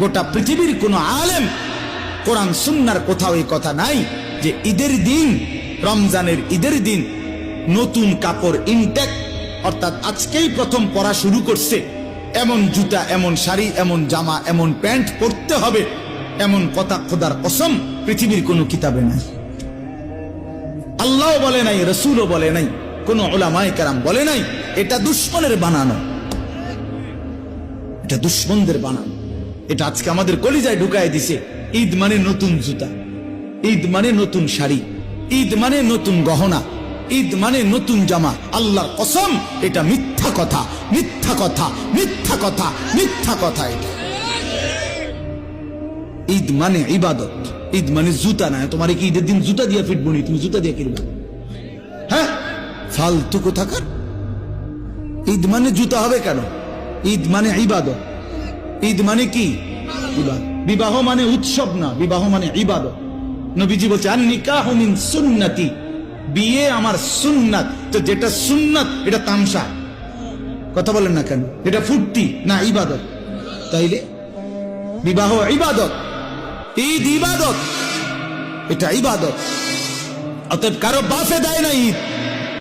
গোটা পৃথিবীর কোনো আলেম কোরআন সুন্নার কোথাও এই কথা নাই যে ঈদের দিন, রমজানের ঈদের দিন নতুন কাপড় ইনটেক অর্থাৎ আজকেই প্রথম পরা শুরু করছে। এমন জুতা, এমন শাড়ি, এমন জামা, এমন প্যান্ট পরতে হবে। এমন কথা খোদার কসম পৃথিবীর কোনো কিতাবে নাই। আল্লাহ বলে নাই, রসুলও বলে নাই, কোন ওলামায় কারাম বলে নাই, এটা দুশ্মনের বানানো। এটা দুশ্মনদের বানানো। এটা আজকে আমাদের কলিজায় ঢুকায় দিছে। ঈদ মানে নতুন জুতা। ঈদ মানে নতুন শাড়ি। ঈদ মানে নতুন গহনা। ঈদ মানে নতুন জামা। আল্লাহর কসম, এটা মিথ্যা কথা। মিথ্যা কথা। মিথ্যা কথা। মিথ্যা কথা এটা। ঈদ মানে ইবাদত। ঈদ মানে জুতা না। তোমার কি ঈদের দিন জুতা দিয়ে ফিটবো নি? তুমি জুতা দিয়ে কিনবা হ্যাঁ? ফালতু কোথাকার? ঈদ মানে জুতা হবে কেন? ঈদ মানে ইবাদত। ঈদ মানে কি? বিবাহ মানে উৎসব না বিবাহ মানে ইবাদত। নবীজি বলছে আর নিকাহ মিন সুন্নতি। বিয়ে আমার সুন্নাত। তো যেটা সুন্নাত এটা তামসা। কথা বলেন না কেন? এটা ফুর্তি না ইবাদত। তাইলে? বিবাহ ইবাদত। ঈদ ইবাদত। এটা ইবাদত। অতএব কারও বাফে দেয় না ঈদ।